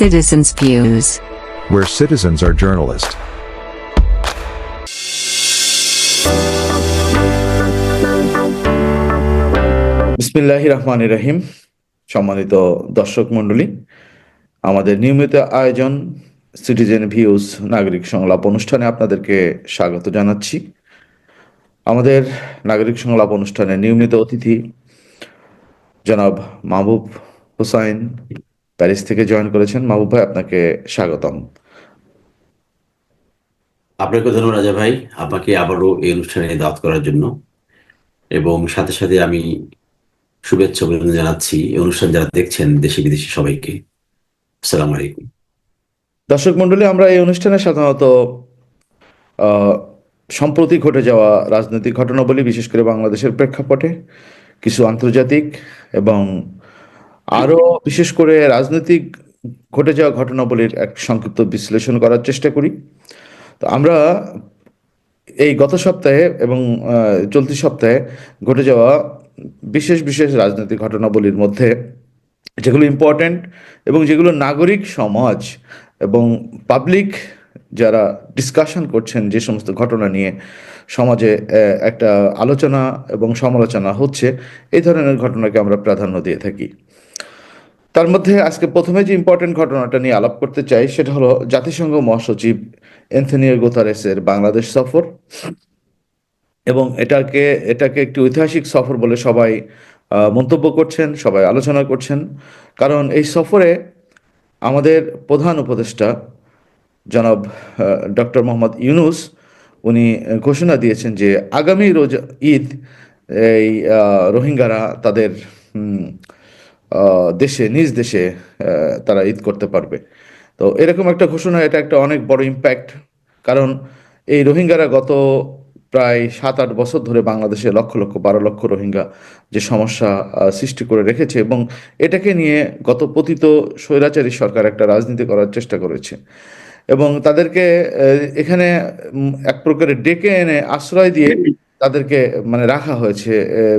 Citizens' Views. where citizens are journalists. বিসমিল্লাহ রহমান রহিম সম্মানিত দর্শক মণ্ডলী আমাদের নিয়মিত আয়োজন সিটিজেন ভিউজ নাগরিক সংলাপ অনুষ্ঠানে আপনাদেরকে স্বাগত জানাচ্ছি আমাদের নাগরিক সংলাপ অনুষ্ঠানের নিয়মিত অতিথি জনাব মাহবুব হুসাইন প্যারিস থেকে জয়েন করেছেন। মাহবুব ভাই আপনাকে স্বাগতম। আপনাকে ধন্যবাদ রাজা ভাই। আপনাকে আবারও এই অনুষ্ঠানে দাওয়াত করার জন্য। এবং সাথে সাথে আমি শুভেচ্ছা অভিনন্দন জানাচ্ছি। এই অনুষ্ঠান যারা দেখছেন দেশি বিদেশি সবাইকে। আসসালামু আলাইকুম। দর্শক মন্ডলী আমরা এই অনুষ্ঠানে সাধারণত সম্প্রতি ঘটে যাওয়া রাজনৈতিক ঘটনাবলী বিশেষ করে বাংলাদেশের প্রেক্ষাপটে কিছু আন্তর্জাতিক এবং আরও বিশেষ করে রাজনৈতিক ঘটে যাওয়া ঘটনাবলীর এক সংক্ষিপ্ত বিশ্লেষণ করার চেষ্টা করি। তো আমরা এই গত সপ্তাহে এবং চলতি সপ্তাহে ঘটে যাওয়া বিশেষ বিশেষ রাজনৈতিক ঘটনাবলীর মধ্যে যেগুলো ইম্পর্ট্যান্ট এবং যেগুলো নাগরিক সমাজ এবং পাবলিক যারা ডিসকাশন করছেন যে সমস্ত ঘটনা নিয়ে সমাজে একটা আলোচনা এবং সমালোচনা হচ্ছে, এই ধরনের ঘটনাকে আমরা প্রাধান্য দিয়ে থাকি। তার মধ্যে আজকে প্রথমে যে ইম্পর্টেন্ট ঘটনাটা নিয়ে আলাপ করতে চাই, সেটা হলো জাতিসংঘ মহাসচিব এন্থনিও গোতারেসের বাংলাদেশ সফর। এবং এটাকে এটাকে একটি ঐতিহাসিক সফর বলে সবাই মন্তব্য করছেন, সবাই আলোচনা করছেন। কারণ এই সফরে আমাদের প্রধান উপদেষ্টা জনাব ডক্টর মোহাম্মদ ইউনুস, উনি ঘোষণা দিয়েছেন যে আগামী রোজ ঈদ এই রোহিঙ্গারা তাদের দেশে, নিজ দেশে তারা ঈদ করতে পারবে। তো এরকম একটা ঘোষণা, এটা একটা অনেক বড় ইম্প্যাক্ট কারণ এই রোহিঙ্গারা গত প্রায় সাত আট বছর ধরে বাংলাদেশে লক্ষ লক্ষ, বারো লক্ষ রোহিঙ্গা যে সমস্যা সৃষ্টি করে রেখেছে এবং এটাকে নিয়ে গত পতিত স্বৈরাচারী সরকার একটা রাজনীতি করার চেষ্টা করেছে। এবং তাদেরকে এখানে এক প্রকারে ডেকে এনে আশ্রয় দিয়ে তাদেরকে মানে রাখা হয়েছে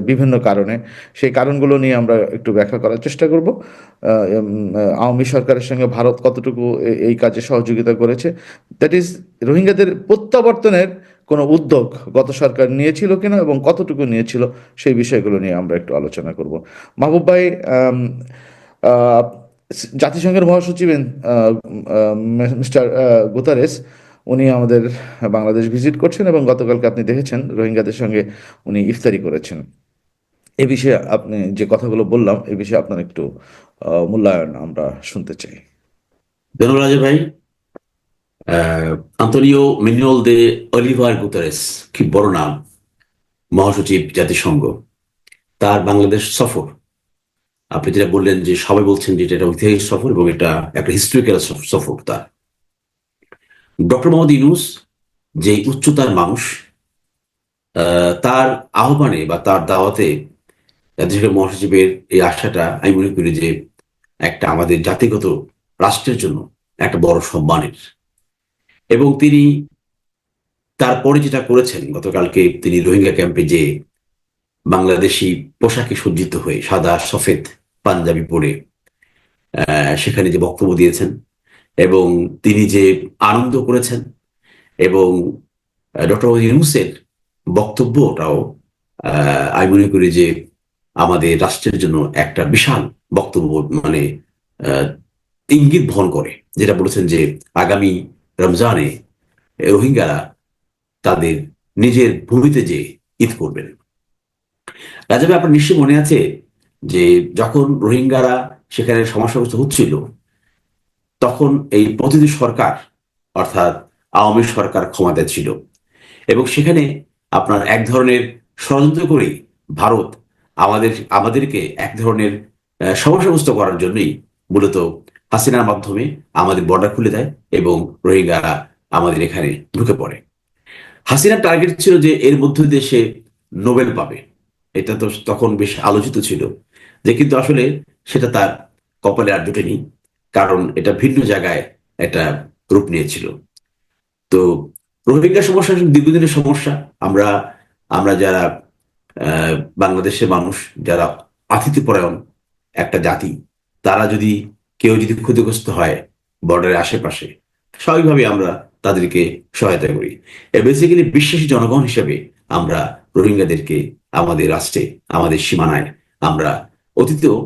বিভিন্ন কারণে। সেই কারণগুলো নিয়ে আমরা একটু ব্যাখ্যা করার চেষ্টা করব। আওয়ামী সরকারের সঙ্গে ভারত কতটুকু এই কাজে সহযোগিতা করেছে। দ্যাট ইজ রোহিঙ্গাদের প্রত্যাবর্তনের কোনো উদ্যোগ গত সরকার নিয়েছিল কিনা এবং কতটুকু নিয়েছিল, সেই বিষয়গুলো নিয়ে আমরা একটু আলোচনা করব। মাহবুব ভাই জাতিসংঘের মহাসচিব মিস্টার গুতারেস উনি আমাদের বাংলাদেশ ভিজিট করছেন এবং গতকালকে আপনি দেখেছেন, রোহিঙ্গাদের সঙ্গে উনি ইফতারি করেছেন। এ বিষয়ে আপনি যে কথাগুলো বললাম, এ বিষয়ে আপনার একটু মূল্যায়ন আমরা শুনতে চাই। ধন্যবাদ রাজা ভাই Antonio Manuel de Oliveira Guterres, কি বড় নাম, মহাসচিব জাতিসংঘ, তার বাংলাদেশ সফর। আপনি যেটা বললেন যে সবাই বলছেন যে এটা ঐতিহাসিক সফর এবং এটা একটা হিস্টোরিক্যাল সফর তার। ডক্টর মোহাম্মদ ইউনুস যে উচ্চতার মানুষ তার আহ্বানে বা তার দাওয়াতে জাতিসংঘ মহাসচিবের এই আশাটা আমি মনে করি যে একটা আমাদের জাতিগত রাষ্ট্রের জন্য একটা বড় সম্মানের। এবং তিনি তারপরে যেটা করেছেন, গতকালকে তিনি রোহিঙ্গা ক্যাম্পে যে বাংলাদেশি পোশাকে সজ্জিত হয়ে সাদা সফেদ পাঞ্জাবি পরে সেখানে যে বক্তব্য দিয়েছেন এবং তিনি যে আনন্দ করেছেন এবং ডক্টর ইউনুসের বক্তব্যটাও আমি মনে করি যে আমাদের রাষ্ট্রের জন্য একটা বিশাল বক্তব্য মানে ইঙ্গিত বহন করে। যেটা বলেছেন যে আগামী রমজানে রোহিঙ্গারা তাদের নিজের ভূমিতে যে ঈদ করবেন। রাজাবে আপনার নিশ্চয়ই মনে আছে যে যখন রোহিঙ্গারা সেখানে সমস্যাগ্রস্ত হচ্ছিল তখন এই প্রতিটি সরকার, অর্থাৎ আওয়ামী সরকার ক্ষমতায় ছিল। এবং সেখানে আপনার এক ধরনের ষড়যন্ত্র করেই ভারত আমাদের, আমাদেরকে এক ধরনের সমস্যাগ্রস্ত করার জন্যই মূলত হাসিনার মাধ্যমে আমাদের বর্ডার খুলে দেয় এবং রোহিঙ্গারা আমাদের এখানে ঢুকে পড়ে। হাসিনার টার্গেট ছিল যে এর মধ্য দিয়ে সে নোবেল পাবে। এটা তো তখন বেশ আলোচিত ছিল যে কিন্তু আসলে সেটা তার কপালে আর জুটেনি। কারণ এটা ভিন্ন জায়গায় একটা রূপ নিয়েছিল। তো রোহিঙ্গা সমস্যা দীর্ঘদিনের সমস্যা। আমরা আমরা যারা বাংলাদেশের মানুষ, যারা আতিথ্যপরায়ণ একটা জাতি, তারা যদি কেউ যদি ক্ষতিগ্রস্ত হয় বর্ডারের আশেপাশে স্বাভাবিকভাবে আমরা তাদেরকে সহায়তা করি। বেসিক্যালি বিশ্বাসী জনগণ হিসেবে আমরা রোহিঙ্গাদেরকে আমাদের রাষ্ট্রে, আমাদের সীমানায় আমরা অতীতেও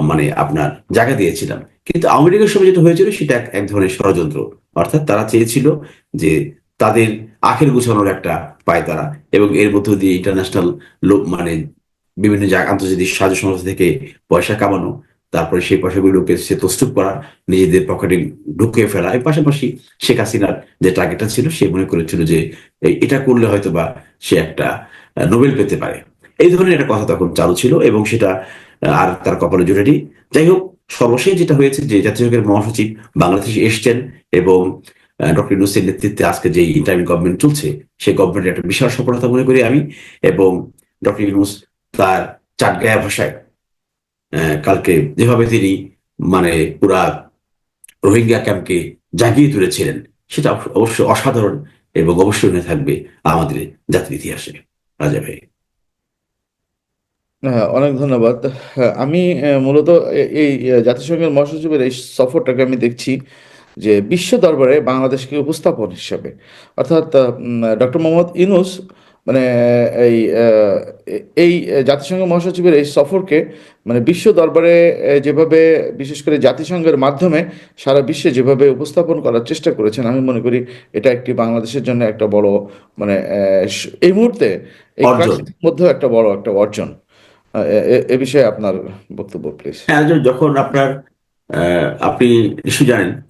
মানে আপনার জায়গা দিয়েছিলাম। কিন্তু আমেরিকার সময় যেটা হয়েছিল, সেটা এক- ধরনের ষড়যন্ত্র। অর্থাৎ তারা চেয়েছিল যে তাদের আখের গুছানোর একটা পায় তারা এবং এর মধ্য দিয়ে ইন্টারন্যাশনাল লোক মানে বিভিন্ন জায়গা, আন্তর্জাতিক সাহায্য সংস্থা থেকে পয়সা কামানো, তারপরে সেই পয়সাগুলোকে সে তস্তুপ করা, নিজেদের পকেটে ঢুকিয়ে ফেলা। এর পাশাপাশি শেখ হাসিনার যে টার্গেটটা ছিল, সে মনে করেছিল যে এটা করলে হয়তো বা সে একটা নোবেল পেতে পারে। এই ধরনের একটা কথা তখন চালু ছিল এবং সেটা আর তার কপালে জুটেনি। যাই হোক সর্বশেষ যেটা হয়েছে যে জাতীয় মহাসচিব বাংলাদেশে এসছেন এবং ডক্টর ইউনুসের নেতৃত্বে আজকে যে ইন্টারিম গভর্নমেন্ট চলছে, সেই গভর্নমেন্টের একটা বিশাল সফলতা মনে করি আমি এবং ডক্টর ইউনুস তার চাটগায়া ভাষায় কালকে যেভাবে তিনি মানে পুরা রোহিঙ্গা ক্যাম্পকে জাগিয়ে তুলেছিলেন, সেটা অবশ্যই অসাধারণ এবং অবশ্যই থাকবে আমাদের জাতির ইতিহাসে। রাজা ভাই। হ্যাঁ অনেক ধন্যবাদ। হ্যাঁ, আমি মূলত এ- এই জাতিসংঘের মহাসচিবের এই সফরটাকে আমি দেখছি যে বিশ্ব দরবারে বাংলাদেশকে উপস্থাপন হিসাবে। অর্থাৎ ডক্টর মোহাম্মদ ইউনূস মানে এই এ- এই জাতিসংঘ মহাসচিবের এই সফরকে মানে বিশ্ব দরবারে যেভাবে বিশেষ করে জাতিসংঘের মাধ্যমে সারা বিশ্বে যেভাবে উপস্থাপন করার চেষ্টা করেছেন আমি মনে করি এটা একটি বাংলাদেশের জন্য একটা বড় মানে স- এই মুহূর্তে এই অর্জন। মধ্যেও একটা বড় একটা অর্জন। এ- বিষয়ে আপনার বক্তব্য প্লিজ হ্যাঁ যখন আপনার আপনি নিশ্চয়ই জানেন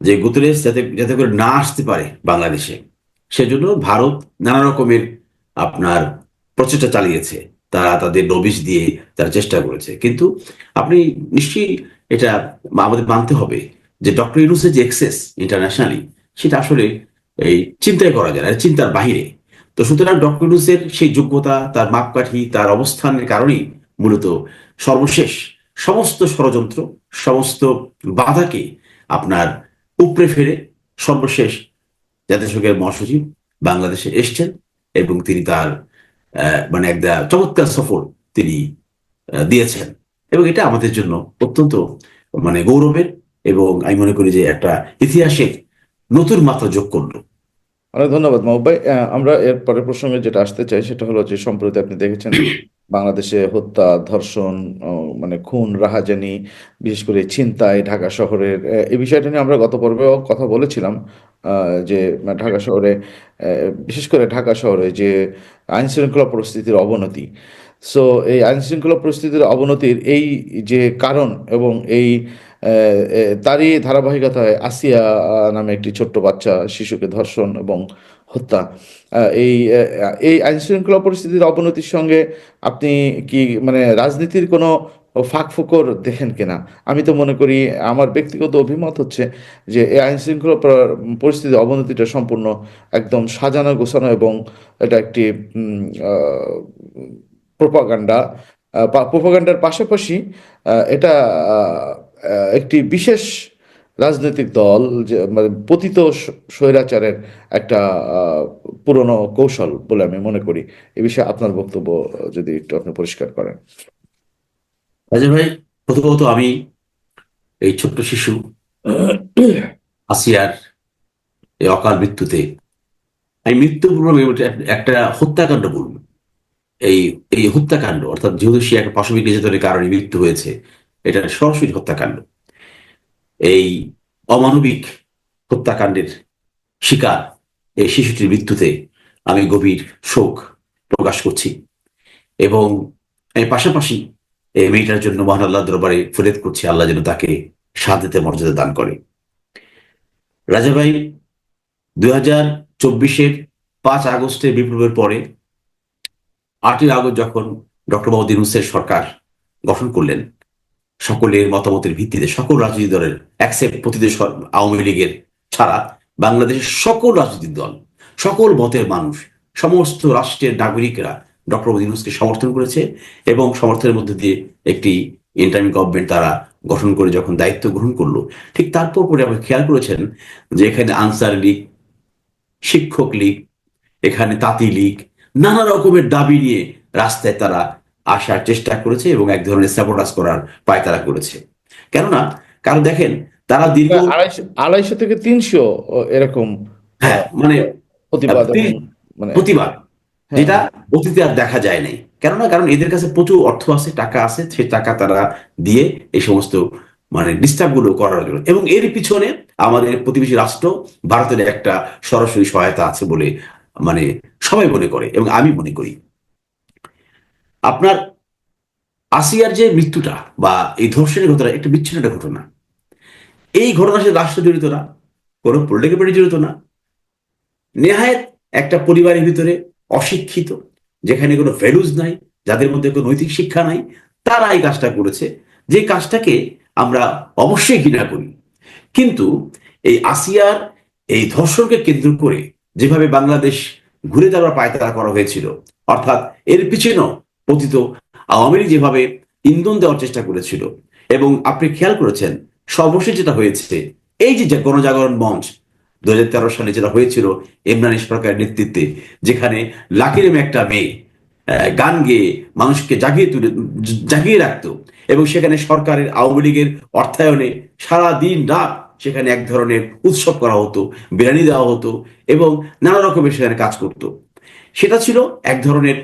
যে গুতরেস যাতে যাতে করে না আসতে পারে বাংলাদেশে, সেজন্য ভারত নানা রকমের আপনার প্রচেষ্টা চালিয়েছে। তারা তাদের নবিশ দিয়ে তারা চেষ্টা করেছে। কিন্তু আপনি নিশ্চয়ই এটা আমাদের মানতে হবে যে ডক্টর ইউনুসের যে এক্সেস ইন্টারন্যাশনালি সেটা আসলে এই চিন্তাই করা যায় না, চিন্তার বাহিরে। তো সুতরাং ডক্টর ইউনুসের সেই যোগ্যতা, তার মাপকাঠি, তার অবস্থানের কারণেই মূলত সর্বশেষ সমস্ত ষড়যন্ত্র, সমস্ত বাধাকে আপনার উপড়ে ফেলে সর্বশেষ জাতিসংঘের মহাসচিব বাংলাদেশে এসছেন এবং তিনি তার মানে একটা চমৎকার সফর তিনি দিয়েছেন। এবং এটা আমাদের জন্য অত্যন্ত মানে গৌরবের এবং আমি মনে করি যে একটা ইতিহাসের নতুন মাত্রা যোগ করল। অনেক ধন্যবাদ মাহবুব ভাই। আমরা এর পরের প্রসঙ্গে যেটা আসতে চাই সেটা হলো যে সম্প্রতি আপনি দেখেছেন বাংলাদেশে হত্যা ধর্ষণ মানে খুন রাহাজানি বিশেষ করে ছিনতাই ঢাকা শহরের এই বিষয়টা নিয়ে আমরা গত পর্বেও কথা বলেছিলাম যে ঢাকা শহরে বিশেষ করে ঢাকা শহরে যে আইন শৃঙ্খলা পরিস্থিতির অবনতি। সো এই আইন শৃঙ্খলা পরিস্থিতির অবনতির এই যে কারণ এবং এই তারই ধারাবাহিকতায় আসিয়া নামে একটি ছোট্ট বাচ্চা, শিশুকে ধর্ষণ এবং হত্যা। এই এই আইন শৃঙ্খলা পরিস্থিতির অবনতির সঙ্গে আপনি কি মানে রাজনীতির কোনো ফাঁক ফোকর দেখেন কিনা? আমি তো মনে করি, আমার ব্যক্তিগত অভিমত হচ্ছে যে, এই আইন শৃঙ্খলা পরিস্থিতির অবনতিটা সম্পূর্ণ একদম সাজানো, গোছানো এবং এটা একটি প্রোপাগান্ডা। প্রোপাগান্ডার পাশাপাশি এটা একটি বিশেষ রাজনৈতিক দল যে মানে পতিত স্বৈরাচারের একটা পুরনো কৌশল বলে আমি মনে করি। এ বিষয়ে আপনার বক্তব্য, যদি একটু আপনি পরিষ্কার করেন। রাজা ভাই, প্রথমত আমি এই ছোট্ট শিশু আসিয়ার এই অকাল মৃত্যুতে আমি মৃত্যু বলব একটা হত্যাকাণ্ড বলব এই এই হত্যাকাণ্ড, অর্থাৎ যেহেতু সে একটা পাশবিক নির্যাতনের কারণে মৃত্যু হয়েছে এটা সরাসরি হত্যাকাণ্ড। এই অমানবিক হত্যাকাণ্ডের শিকার এই শিশুটির মৃত্যুতে আমি গভীর শোক প্রকাশ করছি এবং আমি পাশাপাশি এই মেয়েটার জন্য মহান আল্লাহ দরবারে ফরিয়াদ করছি, আল্লাহ যেন তাকে শান্তিতে মর্যাদা দান করে। রাজা ভাই, দুই হাজার চব্বিশের পাঁচ আগস্টের বিপ্লবের পরে আটই আগস্ট যখন ডক্টর মোহাম্মদ ইউনূসের সরকার গঠন করলেন সকলের মতামতের ভিত্তিতে, সকল রাজনৈতিক দলের অ্যাকসেপ্ট প্রতিদেশ আওয়ামী লীগের ছাড়া বাংলাদেশের সকল রাজনৈতিক দল, সকল মতের মানুষ, সমস্ত রাষ্ট্রের নাগরিকরা ডক্টর ইউনূসকে সমর্থন করেছে এবং সমর্থনের মধ্যে দিয়ে একটি ইন্টারিম গভর্নমেন্ট তারা গঠন করে যখন দায়িত্ব গ্রহণ করল, ঠিক তারপর পরে আপনি খেয়াল করেছেন যে এখানে আনসার লীগ, শিক্ষক লীগ, এখানে তাঁতি লীগ, নানা রকমের দাবি নিয়ে রাস্তায় তারা আসার চেষ্টা করেছে এবং এক ধরনের স্যাবোটাস করার পায় তারা করেছে। কেননা কারণ দেখেন তারা দীর্ঘ আড়াইশো থেকে তিনশো এরকম হ্যাঁ মানে প্রতিবাদ মানে হ্যাঁ, যেটা অতীতে আর দেখা যায় নাই। কেননা কারণ এদের কাছে প্রচুর অর্থ আছে টাকা আছে সেই টাকা তারা দিয়ে এই সমস্ত মানে ডিস্টার্বগুলো করার জন্য। এবং এর পিছনে আমাদের প্রতিবেশী রাষ্ট্র ভারতের একটা সরাসরি সহায়তা আছে বলে মানে সবাই মনে করে এবং আমি মনে করি। আপনার আসিয়ার যে মৃত্যুটা বা এই ধর্ষণের ঘটনা, একটা বিচ্ছিন্ন একটা ঘটনা। এই ঘটনার সাথে রাষ্ট্র জড়িত না, কোনো পলিটিক্যাল পার্টি জড়িত না। নেহায়েত একটা পরিবারের ভিতরে অশিক্ষিত, যেখানে কোনো ভ্যালুজ নাই, যাদের মধ্যে কোনো নৈতিক শিক্ষা নাই, তারা এই কাজটা করেছে। যে কাজটাকে আমরা অবশ্যই ঘৃণা করি। কিন্তু এই আসিয়ার এই ধর্ষণকে কেন্দ্র করে যেভাবে বাংলাদেশ ঘুরে যাওয়ার পায়তারা করা হয়েছিল, অর্থাৎ এর পিছনেও পতিত আওয়ামী লীগ যেভাবে ইন্ধন দেওয়ার চেষ্টা করেছিল, এবং আপনি খেয়াল করেছেন, সর্বশেষ যেটা হয়েছে, এই যে গণজাগরণ মঞ্চ দু হাজার সালে যেটা হয়েছিল ইমরান সরকারের নেতৃত্বে, যেখানে লাকি একটা মেয়ে গান গেয়ে মানুষকে জাগিয়ে তুলে, জাগিয়ে রাখতো, এবং সেখানে সরকারের আওয়ামী লীগের অর্থায়নে সারা দিন রাত সেখানে এক ধরনের উৎসব করা হতো, বিরিয়ানি দেওয়া হতো, এবং নানা রকমের সেখানে কাজ করতো। সেটা ছিল এক ধরনের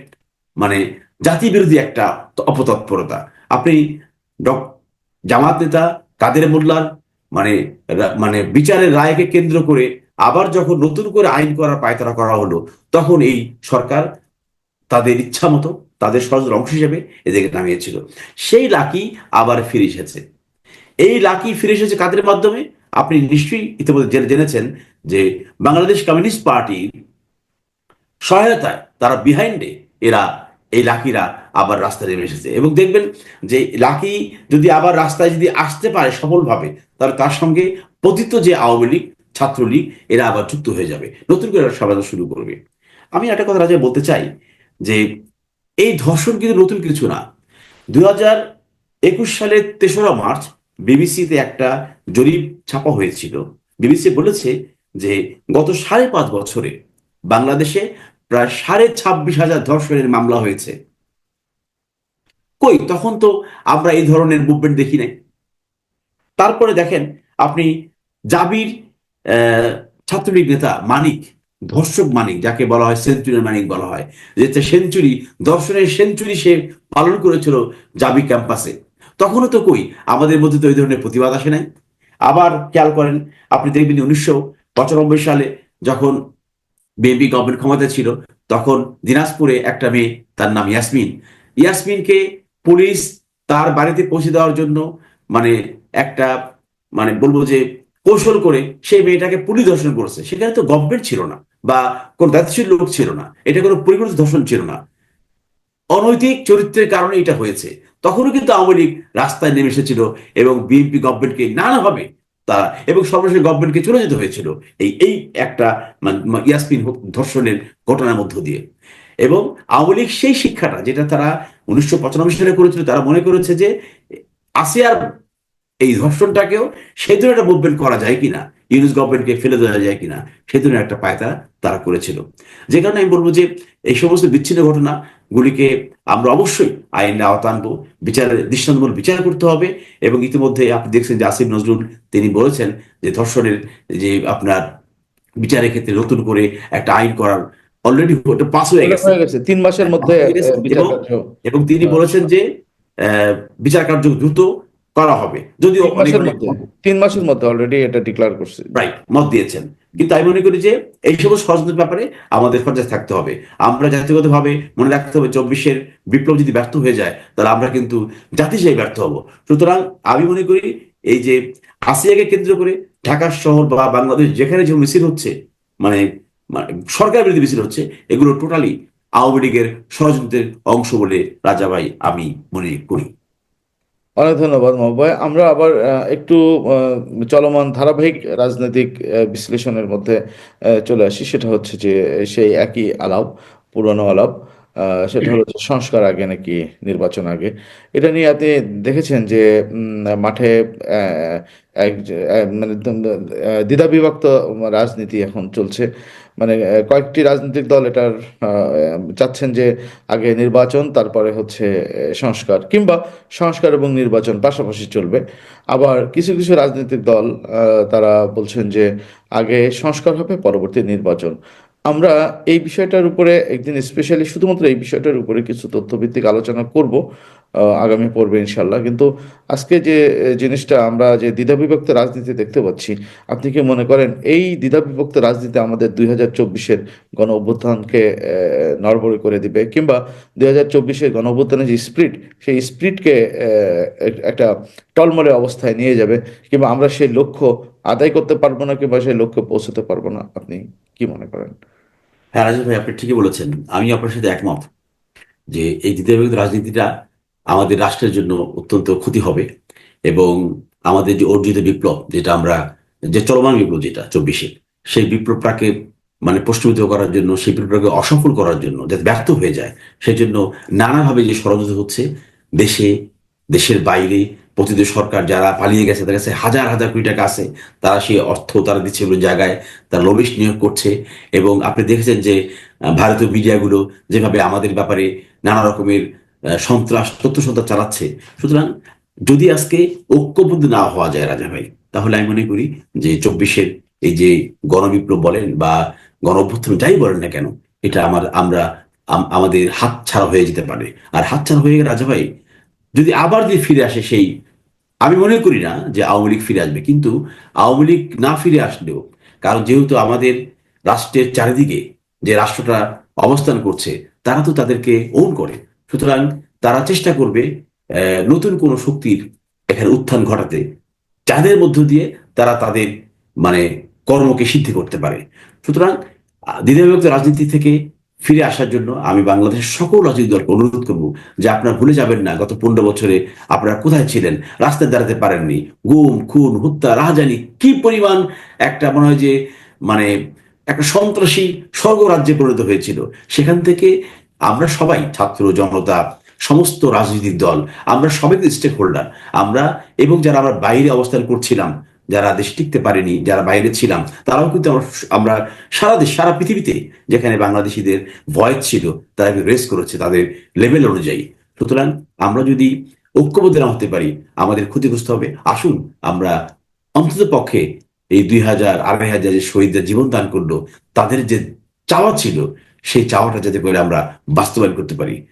মানে জাতি বিরোধী একটা অপতৎপরতা। আপনি ডক- জামাত নেতা কাদের মোল্লার মানে মানে বিচারের রায়কে কেন্দ্র করে আবার যখন নতুন করে আইন করার পায়তারা করা হলো, তখন এই সরকার তাদের ইচ্ছা মতো, তাদের ষড়যন্ত্রের অংশ হিসেবে এদেরকে নামিয়েছিল। সেই লাকি আবার ফিরে এসেছে। এই লাকি ফিরে এসেছে কাদের মাধ্যমে? আপনি নিশ্চয়ই ইতিমধ্যে জেনে- জেনেছেন যে বাংলাদেশ কমিউনিস্ট পার্টি সহায়তায়, তারা বিহাইন্ডে এরা এই লাকিরা আবার রাস্তায় নেমে এসেছে। এবং দেখবেন যে লাকি যদি আবার রাস্তায় যদি আসতে পারে সফলভাবে তাহলে তার সঙ্গে পতিত যে আওয়ামী লীগ, ছাত্রলীগ, এরা আবার যুক্ত হয়ে যাবে। নতুন করে সমাধান শুরু করবে। আমি একটা কথা রাজা বলতে চাই যে এই ধর্ষণ কিন্তু নতুন কিছু না। দু হাজার একুশ সালের তেসরা মার্চ বিবিসিতে একটা জরিপ ছাপা হয়েছিল। বিবিসি বলেছে যে গত সাড়ে পাঁচ বছরে বাংলাদেশে প্রায় সাড়ে ছাব্বিশ হাজার ধর্ষণের মামলা হয়েছে। কই, তখন তো আমরা এই ধরনের মুভমেন্ট দেখি নাই। তারপরে দেখেন, আপনি জাবির ছাত্রলীগ নেতা মানিক, ধর্ষক মানিক, যাকে বলা হয় সেঞ্চুরি মানিক বলা হয়, যে সেঞ্চুরি দর্শনের সেঞ্চুরি সে পালন করেছিল জাবি ক্যাম্পাসে। তখনও তো কই, আমাদের মধ্যে তো ওই ধরনের প্রতিবাদ আসে নাই। আবার খেয়াল করেন, আপনি দেখবেন উনিশশো পঁচানব্বই সালে যখন বিএনপি গভর্নমেন্ট ক্ষমতা ছিল, তখন দিনাজপুরে একটা মেয়ে তার নাম ইয়াসমিন। ইয়াসমিনকে পুলিশ তার বাড়িতে পৌঁছে দেওয়ার জন্য মানে একটা মানে বলব যে কৌশল করে সেই মেয়েটাকে পুলিশ ধর্ষণ করেছে। সেখানে তো গভর্নমেন্ট ছিল না বা কোন দায়িত্বশীল লোক ছিল না। এটা কোনো পরিকল্পিত ধর্ষণ ছিল না। অনৈতিক চরিত্রের কারণে এটা হয়েছে। তখনও কিন্তু আওয়ামী লীগ রাস্তায় নেমে এসেছিল এবং বিএনপি গভর্নমেন্টকে নানাভাবে তারা। এবং সর্বশেষ গভর্নমেন্টকে চলে যেতে হয়েছিল এই এই একটা মানে ইয়াসমিন ধর্ষণের ঘটনার মধ্য দিয়ে। এবং আওয়ামী লীগ সেই শিক্ষাটা যেটা তারা উনিশশো পঁচানব্বই সালে করেছিল, তারা মনে করেছে যে আসিয়ার এই ধর্ষণটাকেও সেই ধরনের একটা মুভমেন্ট করা যায় কিনা, ইউনিস গভর্নমেন্টকে ফেলে দেওয়া যায় কিনা, সেই ধরনের একটা পায়তা তারা করেছিল। যে কারণে আমি বলব যে এই সমস্ত বিচ্ছিন্ন ঘটনাগুলিকে আমরা অবশ্যই আইনের আওতা আনব। বিচারের দৃষ্টান্তমূলক বিচার করতে হবে এবং ইতিমধ্যে আপনি দেখছেন যে আসিফ নজরুল তিনি বলেছেন যে ধর্ষণের যে আপনার বিচারের ক্ষেত্রে নতুন করে একটা আইন করার অলরেডি পাস হয়ে গেছে। তিন মাসের মধ্যে এবং- তিনি বলেছেন যে আহ, বিচার কার্য দ্রুত করা হবে। যদিও তিন মাসের মধ্যে তিন মাসের মধ্যে অলরেডি এটা ডিক্লেয়ার করছে। রাইট মত দিয়েছেন। কিন্তু আমি মনে করি যে এই সমস্ত ষড়যন্ত্রের ব্যাপারে আমাদের সজাগ থাকতে হবে। আমরা জাতিগতভাবে মনে রাখতে হবে চব্বিশের বিপ্লব যদি ব্যর্থ হয়ে যায়, তাহলে আমরা কিন্তু জাতি হিসেবে ব্যর্থ হব। সুতরাং আমি মনে করি এই যে আসিয়াকে কেন্দ্র করে ঢাকা শহর বা বাংলাদেশ যেখানে যে মিছিল হচ্ছে মানে সরকার বিরোধী মিছিল হচ্ছে, এগুলো টোটালি আওয়ামী লীগের ষড়যন্ত্রের অংশ বলে রাজা ভাই আমি মনে করি। অনেক ধন্যবাদ মহোদয়। আমরা আবার একটু চলমান ধারাবাহিক রাজনৈতিক বিশ্লেষণের মধ্যে চলে আসি। সেটা হচ্ছে যে, সেই একই আলাপ, পুরনো আলাপ সেটা হলো সংস্কার আগে নাকি নির্বাচন আগে। এটা নিয়ে আপনি দেখেছেন যে মাঠে এক মানে দ্বিধা বিভক্ত রাজনীতি এখন চলছে। মানে কয়েকটি রাজনৈতিক দল এটার চাচ্ছেন যে আগে নির্বাচন, তারপরে হচ্ছে সংস্কার কিংবা সংস্কার এবং নির্বাচন পাশাপাশি চলবে। আবার কিছু কিছু রাজনৈতিক দল তারা বলছেন যে আগে সংস্কার হবে, পরবর্তী নির্বাচন। আমরা এই বিষয়টার উপরে একদিন স্পেশালি শুধুমাত্র এই বিষয়টার উপরে কিছু তথ্যভিত্তিক আলোচনা করব আগামী পর্বে ইনশাল্লাহ কিন্তু আজকে যে, জিনিসটা আমরা যে দ্বিধাবিভক্ত রাজনীতি দেখতে পাচ্ছি, আপনি কি মনে করেন এই দ্বিধাবিভক্ত রাজনীতি আমাদের দুই হাজার চব্বিশের গণ অভ্যুত্থানকে নড়বড়ে করে দিবে? কিংবা দুই হাজার চব্বিশের গণ অভ্যুত্থানের যে স্প্রিট, সেই স্প্রিটকে একটা টলমলে অবস্থায় নিয়ে যাবে। কিংবা আমরা সেই লক্ষ্য আদায় করতে পারব না, কিংবা সেই লক্ষ্যে পৌঁছতে পারব না, আপনি কি মনে করেন? হ্যাঁ রাজীব ভাই, আপনি ঠিকই বলেছেন। আমি আপনার সাথে একমত যে এই দ্বিতীয় রাজনীতিটা আমাদের রাষ্ট্রের জন্য অত্যন্ত ক্ষতি হবে এবং আমাদের যে অর্জিত বিপ্লব, যেটা আমরা, যে চলমান বিপ্লব যেটা চব্বিশে, সেই বিপ্লবটাকে মানে প্রশ্নবিদ্ধ করার জন্য, সেই বিপ্লবটাকে অসফল করার জন্য, যাতে ব্যর্থ হয়ে যায় সেই জন্য নানাভাবে যে ষড়যন্ত্র হচ্ছে, দেশে, দেশের বাইরে প্রতিটি সরকার যারা পালিয়ে গেছে তাদের কাছে হাজার হাজার কোটি টাকা আছে, তারা সেই অর্থ তারা দিচ্ছে বিভিন্ন জায়গায় তারা লবিশ নিয়োগ করছে। এবং আপনি দেখেছেন যে ভারতীয় মিডিয়াগুলো যেভাবে আমাদের ব্যাপারে নানা রকমের সন্ত্রাস, তথ্য সন্ত্রাস চালাচ্ছে। সুতরাং যদি আজকে ঐক্যবদ্ধ না হওয়া যায় রাজা ভাই, তাহলে আমি মনে করি যে চব্বিশের এই যে গণবিপ্লব বলেন বা গণ অভ্যুত্থান যাই বলেন না কেন, এটা আমার, আমরা, আম- আমাদের হাত ছাড়া হয়ে যেতে পারে। আর হাত ছাড়া হয়ে গেলে রাজা ভাই, যদি আবার যদি ফিরে আসে সেই আমি মনে করি না যে আওয়ামী লীগ ফিরে আসবে, কিন্তু আওয়ামী লীগ না ফিরে আসলেও, কারণ যেহেতু আমাদের রাষ্ট্রের চারিদিকে যে রাষ্ট্রটা অবস্থান করছে, তারা তো তাদেরকে ওন করে। সুতরাং তারা চেষ্টা করবে নতুন কোনো শক্তির এখানে উত্থান ঘটাতে, যাদের মধ্য দিয়ে তারা তাদের মানে কর্মকে সিদ্ধি করতে পারে। সুতরাং দ্বিধাবিভক্ত রাজনীতি থেকে ফিরে আসার জন্য আমি বাংলাদেশের সকল রাজনৈতিক দলকে অনুরোধ করব যে আপনারা ভুলে যাবেন না, গত পনেরো বছরে আপনারা কোথায় ছিলেন, রাস্তায় দাঁড়াতে পারেননি, গুম, খুন, হত্যা, রাহাজানি, কি পরিমাণ একটা মনে হয় যে মানে একটা সন্ত্রাসী স্বর্গরাজ্যে পরিণত হয়েছিল। সেখান থেকে আমরা সবাই, ছাত্র জনতা, সমস্ত রাজনৈতিক দল, আমরা সবাই স্টেক হোল্ডার আমরা এবং যারা আমরা বাইরে অবস্থান করছিলাম যারা দেশে টিকতে পারেনি, যারা বাইরে ছিলাম, তারাও কিন্তু আমরা সারা দেশ, সারা পৃথিবীতে যেখানে বাংলাদেশিদের ভয়েস ছিল, তারা রেস করেছে তাদের লেভেল অনুযায়ী। সুতরাং আমরা যদি ঐক্যবদ্ধ না হতে পারি, আমাদের ক্ষতিগ্রস্ত হবে। আসুন আমরা অন্তত পক্ষে এই দুই হাজার, আড়াই হাজার যে শহীদদের জীবন দান করল, তাদের যে চাওয়া ছিল, সেই চাওয়াটা যাতে করে আমরা বাস্তবায়ন করতে পারি।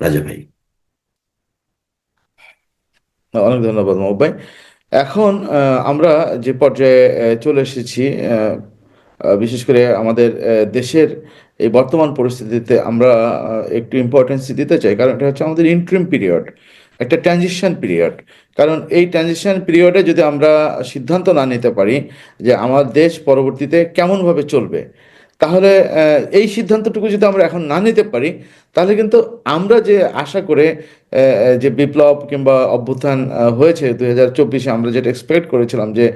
রাজা ভাই। অনেক ধন্যবাদ মাহবুব ভাই। এখন আমরা যে পর্যায়ে চলে এসেছি বিশেষ করে আমাদের দেশের এই বর্তমান পরিস্থিতিতে আমরা একটু ইম্পর্টেন্স দিতে চাই। কারণ এটা হচ্ছে আমাদের ইন্ট্রিম পিরিয়ড একটা ট্রানজিশন পিরিয়ড কারণ এই ট্রানজিশন পিরিয়ডে যদি আমরা সিদ্ধান্ত না নিতে পারি যে আমার দেশ পরবর্তীতে কেমনভাবে চলবে, তাহলে এই সিদ্ধান্তটুকু যদি আমরা এখন না নিতে পারি তাহলে কিন্তু আমরা যে আশা করে যে বিপ্লব কিংবা অভ্যুত্থান হয়েছে দুই হাজার চব্বিশে আমরা যেটা এক্সপেক্ট করেছিলাম যে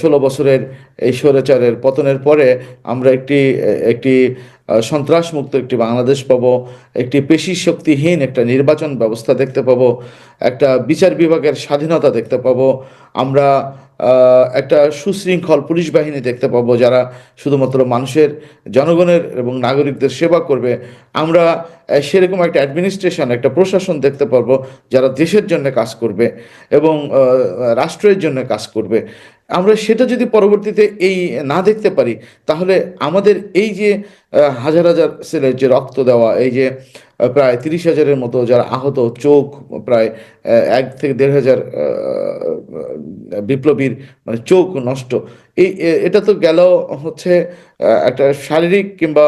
ষোলো বছরের এই স্বৈরাচারের পতনের পরে আমরা একটি একটি সন্ত্রাসমুক্ত একটি বাংলাদেশ পাবো, একটি পেশি শক্তিহীন একটা নির্বাচন ব্যবস্থা দেখতে পাবো, একটা বিচার বিভাগের স্বাধীনতা দেখতে পাবো, আমরা একটা সুশৃঙ্খল পুলিশ বাহিনী দেখতে পাবো যারা শুধুমাত্র মানুষের, জনগণের এবং নাগরিকদের সেবা করবে। আমরা সেরকম একটা অ্যাডমিনিস্ট্রেশন একটা প্রশাসন দেখতে পারব যারা দেশের জন্য কাজ করবে এবং রাষ্ট্রের জন্য কাজ করবে। আমরা সেটা যদি পরবর্তীতে এই না দেখতে পারি, তাহলে আমাদের এই যে হাজার হাজার ছেলের যে রক্ত দেওয়া, এই যে প্রায় তিরিশ হাজারের মতো যারা আহত চোখ, প্রায় এক থেকে দেড় হাজার বিপ্লবীর মানে চোখ নষ্ট। এই এটা তো গেল হচ্ছে একটা শারীরিক কিংবা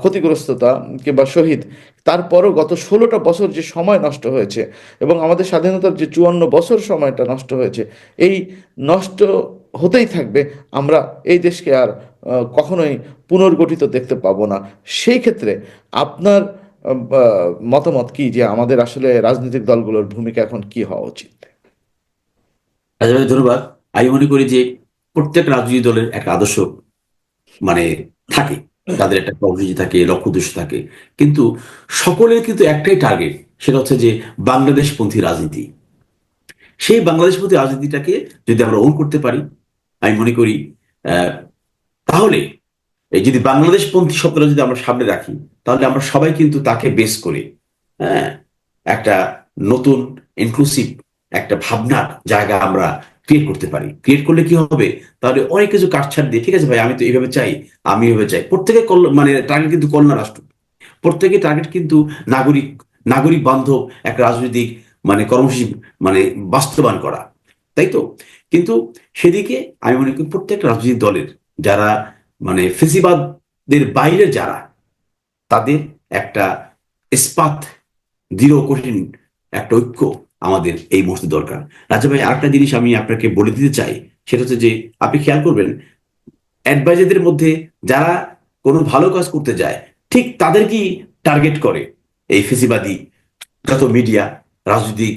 ক্ষতিগ্রস্ততা কিংবা শহীদ তারপরও গত ষোলোটা বছর যে সময় নষ্ট হয়েছে এবং আমাদের স্বাধীনতার যে চুয়ান্ন বছর সময়টা নষ্ট হয়েছে, এই নষ্ট হতেই থাকবে। আমরা এই দেশকে আর কখনোই পুনর্গঠিত দেখতে পাবো না। সেই ক্ষেত্রে আপনার মতামত কি যে আমাদের আসলে রাজনৈতিক দলগুলোর ভূমিকা এখন কি হওয়া উচিত? ধন্যবাদ। আমি মনে করি যে প্রত্যেক রাজনৈতিক দলের একটা আদর্শ মানে থাকে। তাদের একটা কর্মসূচি থাকে, লক্ষ্য উদ্দেশ্য থাকে। কিন্তু সকলের কিন্তু একটাই টার্গেট সেটা হচ্ছে যে বাংলাদেশপন্থী রাজনীতি। সেই বাংলাদেশপন্থী রাজনীতিটাকে যদি আমরা ওন করতে পারি, আমি মনে করি তাহলে এই যদি বাংলাদেশপন্থী শব্দটা যদি আমরা সামনে রাখি তাহলে আমরা সবাই কিন্তু তাকে বেস করে। হ্যাঁ? একটা নতুন ইনক্লুসিভ একটা ভাবনার জায়গা আমরা ক্রিয়েট করতে পারি। ক্রিয়েট করলে কি হবে? তাহলে অনেক কিছু কাটছাট দিয়ে, ঠিক আছে ভাই, আমি তো এইভাবে চাই, আমি এইভাবে চাই। প্রত্যেকে মানে টার্গেট কিন্তু কল্যাণ রাষ্ট্র। প্রত্যেকে টার্গেট কিন্তু নাগরিক নাগরিক বান্ধব একটা রাজনৈতিক মানে কর্মসূচি মানে বাস্তবায়ন করা। তাই তো? কিন্তু সেদিকে আমি মনে করি প্রত্যেকটা রাজনৈতিক দলের, যারা মানে ফেসিবাদদের বাইরে যারা তাদের একটা ইস্পাত দৃঢ় কঠিন একটা ঐক্য আমাদের এই মুহূর্তে দরকার। রাজা ভাই, আরেকটা জিনিস আমি আপনাকে বলে দিতে চাই, সেটা হচ্ছে যে আপনি খেয়াল করবেন, অ্যাডভাইজারদের মধ্যে যারা কোনো ভালো কাজ করতে যায়, ঠিক তাদেরকেই টার্গেট করে এই ফেসিবাদী যত মিডিয়া, রাজনৈতিক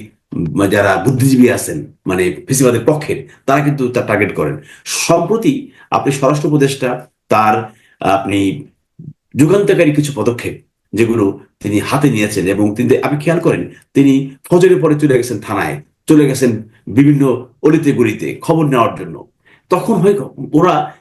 যারা বুদ্ধিজীবী আছেন মানে ফেসিবাদের পক্ষের তারা কিন্তু তার টার্গেট করেন। সম্প্রতি আপনি স্বরাষ্ট্র উপদেষ্টা, তার, আপনি যুগান্তকারী কিছু পদক্ষেপ যেগুলো তিনি হাতে নিয়েছেন এবং তিনি আপনি খেয়াল করেন, তিনি ফজরের পরে চলে গেছেন থানায়, চলে গেছেন বিভিন্ন অলিতে গলিতে খবর নেওয়ার জন্য। তখন হয় ওরা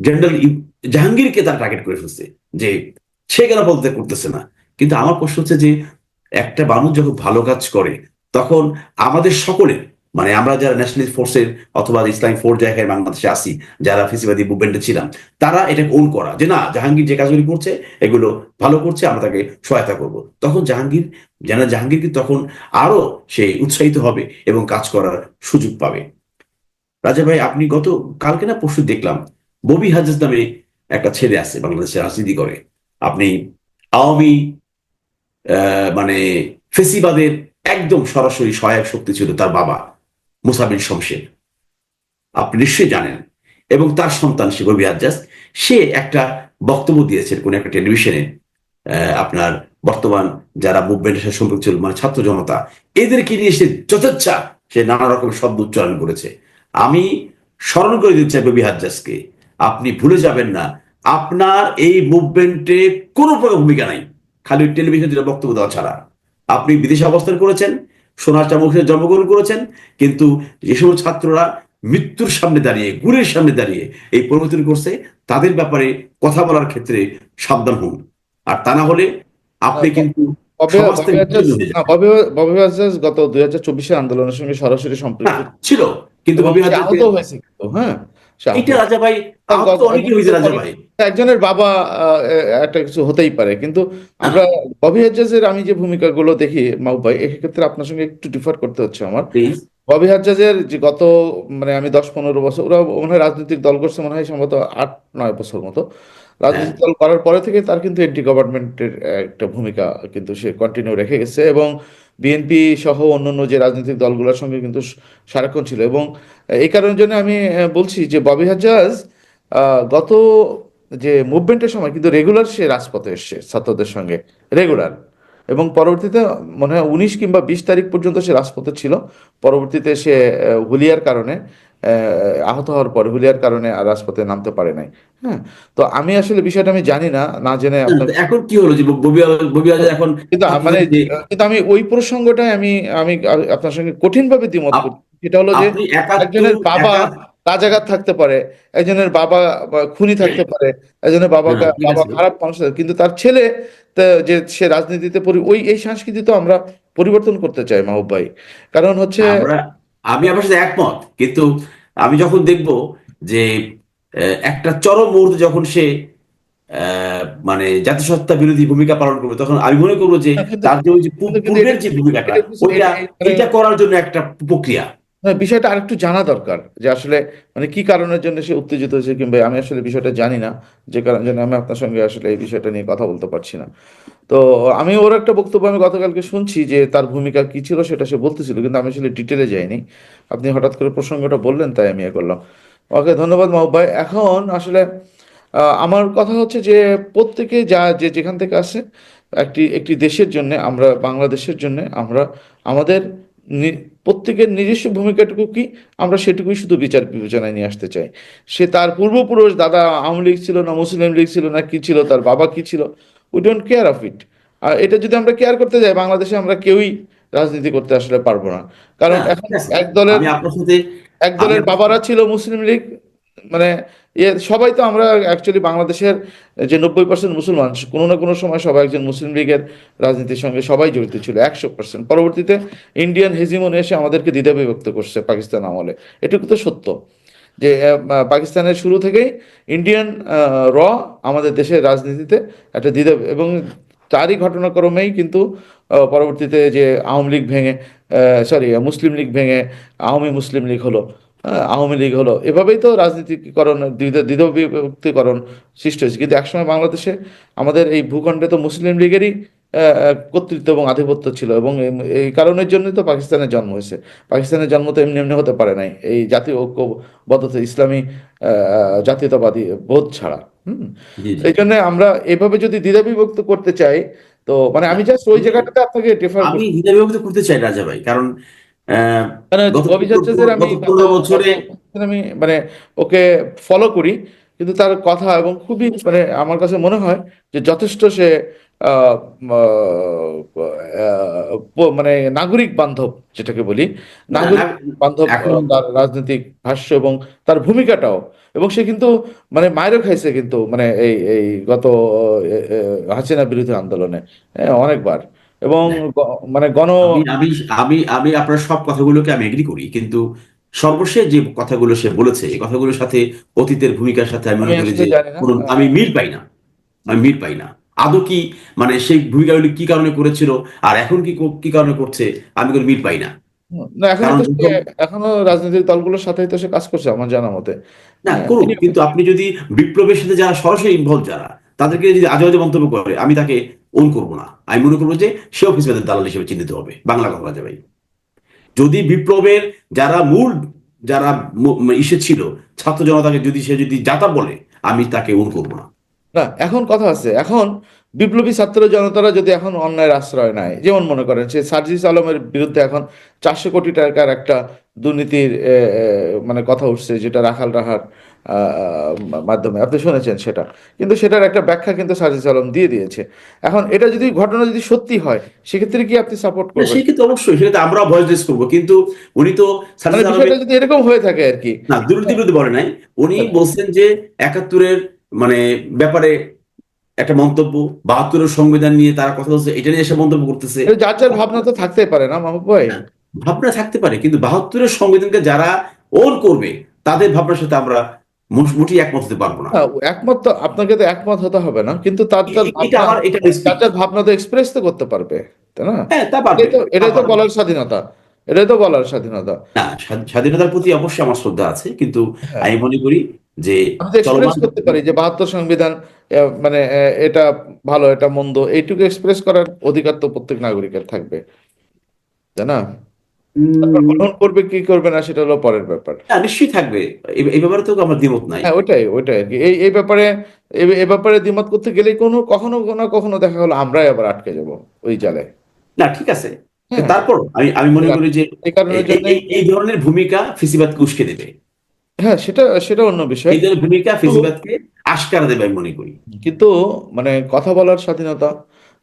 জেনারেল জাহাঙ্গীরকে তার টার্গেট করে ফেলছে যে সে কেন বলতে করতেছে না। কিন্তু আমার প্রশ্ন হচ্ছে যে একটা মানুষ যখন ভালো কাজ করে, তখন আমাদের সকলের মানে আমরা যারা ন্যাশনাল ফোর্সের অথবা ইসলামিক ফোর্স জায়গায় বাংলাদেশে আসি যারা ফেসিবাদী মুভমেন্টে ছিলাম, তারা এটাকে ওন করা যে না, জাহাঙ্গীর যে কাজগুলি করছে, এগুলো ভালো করছে, আমরা তাকে সহায়তা করব। তখন জাহাঙ্গীর, যেন জাহাঙ্গীর তখন আরও সে উৎসাহিত হবে এবং কাজ করার সুযোগ পাবে। রাজা ভাই, আপনি গত, কালকে না পরশু দেখলাম, ববি হাজাজ নামে একটা ছেলে আছে বাংলাদেশে রাজনীতি করে। আপনি আওয়ামী মানে ফেসিবাদের একদম সরাসরি সহায়ক শক্তি ছিল তার বাবা। মুসাবিন শমশের। আপনি নিশ্চয়ই জানেন। এবং তার সন্তান সে ববি সে একটা বক্তব্য দিয়েছেন কোন একটা টেলিভিশনে আপনার বর্তমান যারা মুভমেন্টের সাথে সম্পর্ক ছিল মানে ছাত্র জনতা, এদেরকে নিয়ে সে যথেচ্ছা সে নানা রকম শব্দ উচ্চারণ করেছে। আমি স্মরণ করে দিতে চাই ববি আপনি ভুলে যাবেন না, আপনার এই মুভমেন্টে কোনো প্রকার ভূমিকা নাই। খালি টেলিভিশন যেটা বক্তব্য দেওয়া ছাড়া। আপনি বিদেশে অবস্থান করেছেন সোনার চামচে জন্মগ্রহণ করেছেন কিন্তু যে সমস্ত ছাত্ররা মৃত্যুর সামনে দাঁড়িয়ে গুরের সামনে দাঁড়িয়ে এই পরিবর্তন করছে তাদের ব্যাপারে কথা বলার ক্ষেত্রে সাবধান হন। আর তা না হলে আপনি কিন্তু ববি হাজ্জাজ গত দুই হাজার চব্বিশের আন্দোলনের সঙ্গে সরাসরি সম্পৃক্ত। ছিল। কিন্তু আহত হয়েছে হ্যাঁ। এটা রাজা ভাই তার আহত গত- অনেকে হয়েছে রাজা ভাই একজনের বাবা একটা কিছু হতেই পারে কিন্তু আমরা ববি হাজ্জাজের আমি যে ভূমিকাগুলো দেখি মাহবুব ভাই এক্ষেত্রে আপনার সঙ্গে একটু ডিফার করতে হচ্ছে আমার। ববি হাজ্জাজের যে গত মানে আমি দশ পনেরো বছর ওরা মনে হয় রাজনৈতিক দল করছে মনে হয় সম্ভবত আট নয় বছর মতো। রাজনৈতিক দল করার পরে থেকে তার কিন্তু এন্টি গভর্নমেন্টের একটা ভূমিকা কিন্তু সে কন্টিনিউ রেখে গেছে এবং বিএনপি সহ অন্যান্য যে রাজনৈতিক দলগুলোর সঙ্গে কিন্তু সারাক্ষণ ছিল এবং এই কারণের জন্য আমি বলছি যে ববি হাজাজ গত যে মুভমেন্টের সময় কিন্তু রেগুলার সে রাজপথে এসছে ছাত্রদের সঙ্গে রেগুলার এবং পরবর্তীতে মনে হয় উনিশ কিংবা বিশ তারিখ পর্যন্ত সে রাজপথে ছিল, পরবর্তীতে সে হুলিয়ার কারণে। আহত হওয়ার পর হুলিয়ার কারণে আর রাজপথে নামতে পারে নাই। হ্যাঁ তো আমি আসলে বিষয়টা আমি জানি না না জেনে এখন কি হলো যে ববি এখন কিন্তু মানে কিন্তু আমি ওই প্রসঙ্গটাই আমি আমি আপনার সঙ্গে কঠিনভাবে দ্বিমত করি। সেটা হলো যে একজনের বাবা রাজাকার থাকতে পারে একজনের বাবা খুনি থাকতে পারে একজনের বাবা হ্যাঁ, বাবা খারাপ মানুষ থাকে। কিন্তু তার ছেলে যে সে রাজনীতিতে পরি- ওই এই সংস্কৃতি তো আমরা পরিবর্তন করতে চাই মাহবুব ভাই। কারণ হচ্ছে আমি আপনার সাথে একমত কিন্তু আমি যখন দেখব যে একটা চরম মুহূর্তে যখন সে মানে জাতিসত্তা বিরোধী ভূমিকা পালন করবে তখন আমি মনে করব যে তার যে ওই পূর্বের যে ভূমিকাটা ওইটা এটা- করার জন্য একটা প্রক্রিয়া। বিষয়টা আরেকটু জানা দরকার যে আসলে মানে কি কারণের জন্য সে উত্তেজিত হয়েছে কিংবা আমি আসলে বিষয়টা জানি না যে কারণের জন্য আমি আপনার সঙ্গে আসলে এই বিষয়টা নিয়ে কথা বলতে পারছি না। তো আমি ওর একটা বক্তব্য আমি গতকালকে শুনছি যে তার ভূমিকা কি ছিল সেটা সে বলতেছিল, কিন্তু আমি আসলে ডিটেলে যাইনি। আপনি হঠাৎ করে প্রসঙ্গটা বললেন, তাই আমি এ করলাম। ওকে, ধন্যবাদ মাহবুব ভাই। এখন আসলে আমার কথা হচ্ছে যে প্রত্যেকে যা, যে যেখান থেকে আসে, একটি একটি দেশের জন্য, আমরা বাংলাদেশের জন্য, আমরা, আমাদের প্রত্যেকের নিজস্ব ভূমিকাটুকু কি, আমরা সেটুকুই শুধু বিচার বিবেচনায় নিয়ে আসতে চাই। সে তার পূর্বপুরুষ, দাদা আওয়ামী লীগ ছিল না, মুসলিম লীগ ছিল না, কি ছিল, তার বাবা কি ছিল we don't care of it আর এটা যদি আমরা কেয়ার করতে যাই বাংলাদেশে আমরা কেউই রাজনীতি করতে আসলে পারব না। কারণ এখন এক দলের এক দলের বাবারা ছিল মুসলিম লীগ মানে ইয়ে সবাই তো আমরা অ্যাকচুয়ালি বাংলাদেশের যে নব্বই পার্সেন্ট মুসলমান কোনো না কোনো সময় সবাই একজন মুসলিম লীগের রাজনীতির সঙ্গে সবাই জড়িত ছিল একশো পার্সেন্ট পরবর্তীতে ইন্ডিয়ান হেজিমন এসে আমাদেরকে দ্বিধা বিভক্ত করছে পাকিস্তান আমলে। এটুকু তো সত্য। যে পাকিস্তানের শুরু থেকেই ইন্ডিয়ান র আমাদের দেশের রাজনীতিতে একটা দ্বিধা এবং তারই ঘটনাক্রমেই কিন্তু পরবর্তীতে যে আওয়ামী লীগ ভেঙে সরি মুসলিম লীগ ভেঙে আওয়ামী মুসলিম লীগ হলো আওয়ামী লীগ হলো। এভাবেই তো রাজনীতিকরণ দ্বিধা- দ্বিধা বিভক্তিকরণ সৃষ্টি হয়েছে। কিন্তু একসময় বাংলাদেশে আমাদের এই ভূখণ্ডে তো মুসলিম লীগেরই কর্তৃত্ব এবং আধিপত্য ছিল এবং এই- কারণের জন্যই তো পাকিস্তানের জন্ম হয়েছে। পাকিস্তানের জন্ম তো এমনি এমনি হতে পারে নাই। এই জাতীয় ঐক্যবদ্ধতা ইসলামী জাতীয়তাবাদী বোধ ছাড়া হুম। এই জন্য আমরা এভাবে যদি দ্বিধা বিভক্ত করতে চাই তো মানে আমি জাস্ট ওই জায়গাটাতে আপনাকে ডিফার আমি দ্বিধা বিভক্ত করতে চাই রাজা ভাই কারণ মানে আমি মানে ওকে ফলো করি কিন্তু তার কথা এবং খুবই মানে আমার কাছে মনে হয় যে যথেষ্ট সে মানে নাগরিক বান্ধব যেটাকে বলি নাগরিক বান্ধব তার রাজনৈতিক ভাষ্য এবং তার ভূমিকাটাও। এবং সে কিন্তু মানে মায়েরও খাইছে কিন্তু মানে এই এই গত হাসিনা বিরোধী আন্দোলনে অনেকবার। এবং মানে গণ আমি আমি আমি আপনার সব কথাগুলোকে আমি এগ্রি করি কিন্তু সর্বশেষ যে কথাগুলো সে বলেছে এই কথাগুলোর সাথে অতীতের ভূমিকার সাথে আমি আমি মিল পাই না। আমি মিল পাই না। আদৌ কি মানে সেই ভূমিকাগুলি কি কারণে করেছিল আর এখন কি কি কারণে করছে আমি কোনো মিল পাই না। এখনও সে রাজনৈতিক দলগুলোর সাথেই তো সে কাজ করছে আমার জানা মতে। না হ্যাঁ, করুক কিন্তু আপনি যদি বিপ্লবের সাথে যারা সরাসরি ইনভলভ যারা তাদেরকে যদি আজে বাজে মন্তব্য করে আমি তাকে ওন করব না। আমি মনে করব যে সেও ফিসবাদের দালাল হিসেবে চিহ্নিত হবে বাংলা কথা যাবে যদি বিপ্লবের যারা মূল যারা ইসে ছিল ছাত্র জনতাকে যদি সে যদি যাতা বলে আমি তাকে ওন করব না। না এখন কথা আছে। এখন বিপ্লবী ছাত্র জনতারা যদি এখন অন্যায়ের আশ্রয় নেয় যেমন মনে করেন সে সার্জিস আলমের বিরুদ্ধে এখন চারশো কোটি টাকার একটা দুর্নীতির মানে কথা উঠছে যেটা রাখাল রাহার মাধ্যমে। আপনি শুনেছেন সেটা। কিন্তু সেটার একটা ব্যাখ্যা কিন্তু সার্জিস আলম দিয়ে দিয়েছে। এখন এটা যদি ঘটনা যদি সত্যি হয় সেক্ষেত্রে কি আপনি সাপোর্ট করবেন? সেই ক্ষেত্রে অবশ্যই সেটা আমরা ভয়েস রেস করব। কিন্তু উনি তো মানে যদি এরকম হয়ে থাকে আর কি। না দুর্নীতির বিরুদ্ধে বলে নাই। উনি বলছেন যে একাত্তরের মানে ব্যাপারে একটা মন্তব্য বাহাত্তরের সংবিধান নিয়ে তারা কথা বলছে এটা নিয়ে এসে মন্তব্য করতেছে। যার যার ভাবনা তো থাকতে পারে না মাহবুব ভাই? ভাবনা থাকতে পারে কিন্তু বাহাত্তরের সংবিধানকে যারা ওন করবে তাদের ভাবনার সাথে আমরা মোটেই একমত হতে পারব না। হ্যাঁ, একমত তো আপনাকে তো একমত হতে হবে না কিন্তু তার তার ভাবনা তো এক্সপ্রেস তো করতে পারবে তাই না? হ্যাঁ তা পারবে। এটাই তো। বলার স্বাধীনতা এটাই তো বলার স্বাধীনতা। না স্বাধীনতার প্রতি অবশ্যই আমার শ্রদ্ধা আছে কিন্তু হ্যাঁ। আমি মনে করি যে এক্সপ্রেস করতে পারি যে বাহাত্তর সংবিধান মানে এটা ভালো এটা মন্দ এইটুকু এক্সপ্রেস করার অধিকার তো প্রত্যেক নাগরিকের থাকবে। তাই না? গ্রহণ করবে কি করবে না সেটা হলো পরের ব্যাপার। না, নিশ্চয়ই থাকবে। এই ব্যাপারে তো আমার দ্বিমত নাই। হ্যাঁ ওইটাই ওইটাই আর কি। এই এই ব্যাপারে এই ব্যাপারে দ্বিমত করতে গেলে কোনো কখনো না কখনো দেখা হলো আমরাই আবার আটকে যাব ওই জালে। না ঠিক আছে। হ্যাঁ। তারপর আমি আমি মনে করি যে এই ধরনের ভূমিকা ফিসিবাদকে উস্কে দেবে। হ্যাঁ সেটা সেটা অন্য বিষয়। এই ভূমিকা ফিসিবাদকে আশকারা দেবে আমি মনে করি। কিন্তু মানে কথা বলার স্বাধীনতা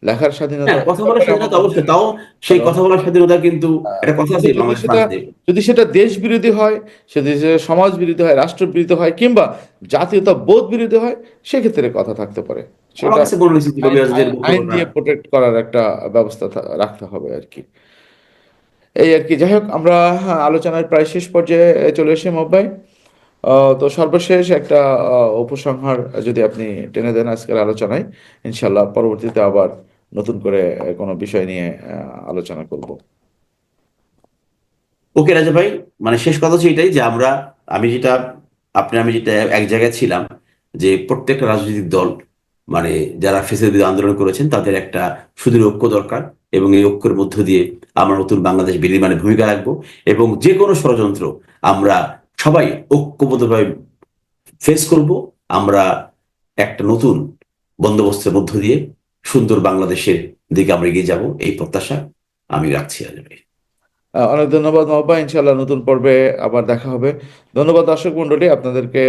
লেখার স্বাধীনতা হ্যাঁ কথা বলার স্বাধীনতা অবশ্যই তাও সেই কথা বলার স্বাধীনতা কিন্তু একটা কথা আছে যদি সেটা- যদি সেটা দেশ বিরোধী হয় সেটা দেশের সমাজ বিরোধী হয় রাষ্ট্র বিরোধী হয় কিংবা জাতীয়তা বোধ বিরোধী হয় সেক্ষেত্রে কথা থাকতে পারে। আইন- দিয়ে প্রোটেক্ট করার একটা ব্যবস্থা রাখতে হবে আর কি। এই আর কি যাই হোক আমরা হ্যাঁ, আলোচনার প্রায় শেষ পর্যায়ে চলে এসে মব্বাই তো সর্বশেষ একটা উপসংহার যদি আপনি টেনে দেন আজকের আলোচনায় ইনশাল্লাহ পরবর্তীতে আবার নতুন করে কোনো বিষয় নিয়ে আলোচনা করব। ওকে রাজা ভাই মানে শেষ কথা হচ্ছে এটাই যে আমরা, আমি যেটা, আপনি, আমি যেটা এক জায়গায় ছিলাম যে প্রত্যেকটা রাজনৈতিক দল মানে যারা বিরুদ্ধে আন্দোলন করেছেন, তাদের একটা সুদৃঢ় ঐক্য দরকার এবং এই ঐক্যের মধ্য দিয়ে আমরা নতুন বাংলাদেশ বিনির্মাণে ভূমিকা রাখব এবং যে কোনো ষড়যন্ত্র আমরা সবাই ঐক্যবদ্ধভাবে ফেস করব। আমরা একটা নতুন বন্দোবস্তের মধ্য দিয়ে সুন্দর বাংলাদেশের দিকে আমরা এগিয়ে যাব। এই প্রত্যাশা আমি রাখছি আজ অনেক ধন্যবাদ মহবা ইনশাল্লাহ নতুন পর্বে আবার দেখা হবে। ধন্যবাদ দর্শক মণ্ডলী, আপনাদেরকে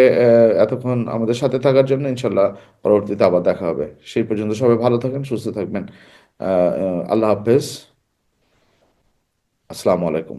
এতক্ষণ আমাদের সাথে থাকার জন্য ইনশাল্লাহ পরবর্তীতে আবার দেখা হবে। সেই পর্যন্ত সবাই ভালো থাকেন, সুস্থ থাকবেন। আল্লাহ হাফেজ। আসসালামু আলাইকুম।